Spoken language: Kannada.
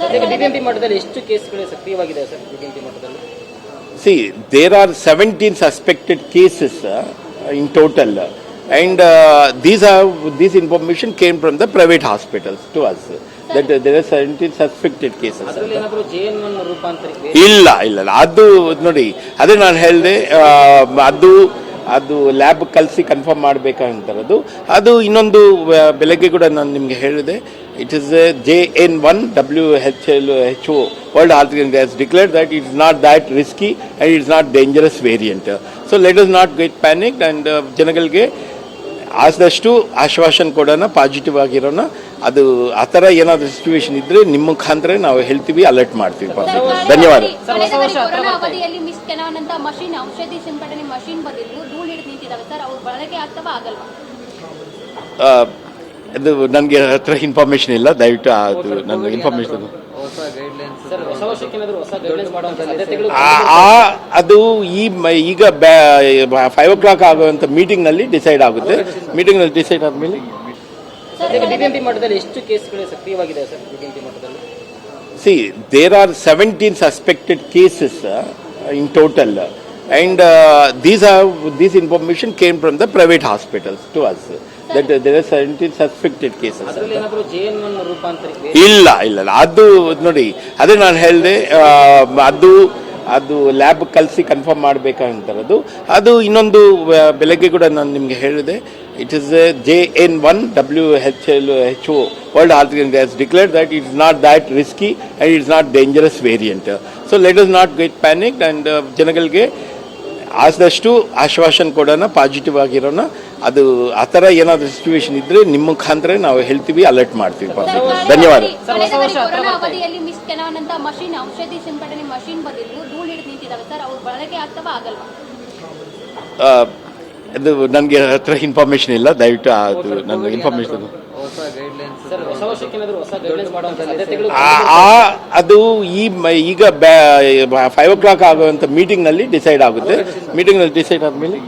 ಬಿಬಿಎಂಪಿ ಮಟ್ಟದಲ್ಲಿ ಎಷ್ಟು ಕೇಸ್ಗಳು ಸಕ್ರಿಯವಾಗಿದೆ ಸರ್ ಬಿಬಿಎಂಪಿ ಮಟ್ಟದಲ್ಲಿ see there are 17 suspected cases uh, in total, and uh, these are this information came from the private hospitals to us. That uh, there are 17 suspected cases. ಇಲ್ಲ ಇಲ್ಲ ಅದು ನೋಡಿ ಅದೇ ನಾನು ಹೇಳಿದೆ ಅದು ಅದು ಲ್ಯಾಬ್ ಕಲಿಸಿ ಕನ್ಫರ್ಮ್ ಮಾಡಬೇಕಂತಾರದು. ಅದು ಇನ್ನೊಂದು ಬೆಳಗ್ಗೆ ಕೂಡ ನಾನು ನಿಮಗೆ ಹೇಳಿದೆ. It is J N one W H L H O world ಆರ್ಥಿಕ has declare that it is not that risky and it's not dangerous variant so let us not get panic and ಜನಗಳಿಗೆ ಆದಷ್ಟು ಆಶ್ವಾಸನೆ ಕೊಡೋಣ ಪಾಸಿಟಿವ್ ಆಗಿರೋಣ. ಅದು ಆ ಥರ ಏನಾದರೂ ಸಿಚುವೇಶನ್ ಇದ್ರೆ ನಿಮ್ಮ ಮುಖಾಂತರ ನಾವು ಹೇಳ್ತೀವಿ ಅಲರ್ಟ್ ಮಾಡ್ತೀವಿ. ಧನ್ಯವಾದ. ಮಷಿನ್ ಔಷಧಿ ಸಿಂಪಡಣೆ ಮಷಿನ್ ಬದಲು ಧೂಳು ಹಿಡಿದು ನಿಂತಿದ್ದಾವೆ. ಸರ್ ಅವ್ರು ಬಳಕೆ ಆಗ್ತವಾ ಆಗಲ್ವಾ? ಅದು ನನಗೆ ಹತ್ರ ಇನ್ಫಾರ್ಮೇಶನ್ ಇಲ್ಲ ದಯವಿಟ್ಟು ಅದು ನನ್ನ ಸಾಧ್ಯತೆಗಳು ಅದು ಈ ಮ- ಈಗ ಫೈವ್ ಓ ಕ್ಲಾಕ್ ಆಗುವಂಥ ಮೀಟಿಂಗ್ನಲ್ಲಿ ಡಿಸೈಡ್ ಆಗುತ್ತೆ. ಮೀಟಿಂಗ್ನಲ್ಲಿ ಡಿಸೈಡ್ ಆದಮೇಲೆ ಸದ್ಯಕ್ಕೆ ಬಿಬಿಎಂಪಿ ಮಟ್ಟದಲ್ಲಿ ಎಷ್ಟು ಕೇಸ್ಗಳು ಸಕ್ರಿಯವಾಗಿದೆ ಸರ್ ಬಿಬಿಎಂಪಿ ಮಟ್ಟದಲ್ಲಿ? See there are seventeen suspected cases in total and these are these information came from the private hospitals to us that there are seventeen suspected cases ಇಲ್ಲ ಇಲ್ಲ ಅದು ನೋಡಿ ಅದೇ ನಾನು ಹೇಳಿದೆ ಅದು ಅದು ಲ್ಯಾಬ್ ಕಲಿಸಿ ಕನ್ಫರ್ಮ್ ಮಾಡಬೇಕಂತರದು ಅದು ಇನ್ನೊಂದು ಬೆಳಗ್ಗೆ ಕೂಡ ನಾನು ನಿಮಗೆ ಹೇಳಿದೆ. It is J N one W H L H O world health has declare that it's not that risky and it's not dangerous variant so let us not get panic and ಜನಗಳಿಗೆ ಆದಷ್ಟು ಆಶ್ವಾಸನೆ ಕೊಡೋಣ ಪಾಸಿಟಿವ್ ಆಗಿರೋಣ. ಅದು ಆ ಥರ ಏನಾದರೂ ಸಿಚುವೇಶನ್ ಇದ್ರೆ ನಿಮ್ಮ ಮುಖಾಂತರ ನಾವು ಹೇಳ್ತೀವಿ ಅಲರ್ಟ್ ಮಾಡ್ತೀವಿ ಧನ್ಯವಾದ. ಆಗಲ್ವಾ? ಆ, ಅದು ನನಗೆ ಹತ್ರ ಇನ್ಫಾರ್ಮೇಶನ್ ಇಲ್ಲ ದಯವಿಟ್ಟು ಅದು ನನಗೆ ಇನ್ಫಾರ್ಮೇಶನ್ ಅದು ಈ ಮ- ಈಗ ಫೈವ್ ಓ ಕ್ಲಾಕ್ ಆಗುವಂಥ ಮೀಟಿಂಗ್ನಲ್ಲಿ ಡಿಸೈಡ್ ಆಗುತ್ತೆ. ಮೀಟಿಂಗ್ನಲ್ಲಿ ಡಿಸೈಡ್ ಆದಮೇಲೆ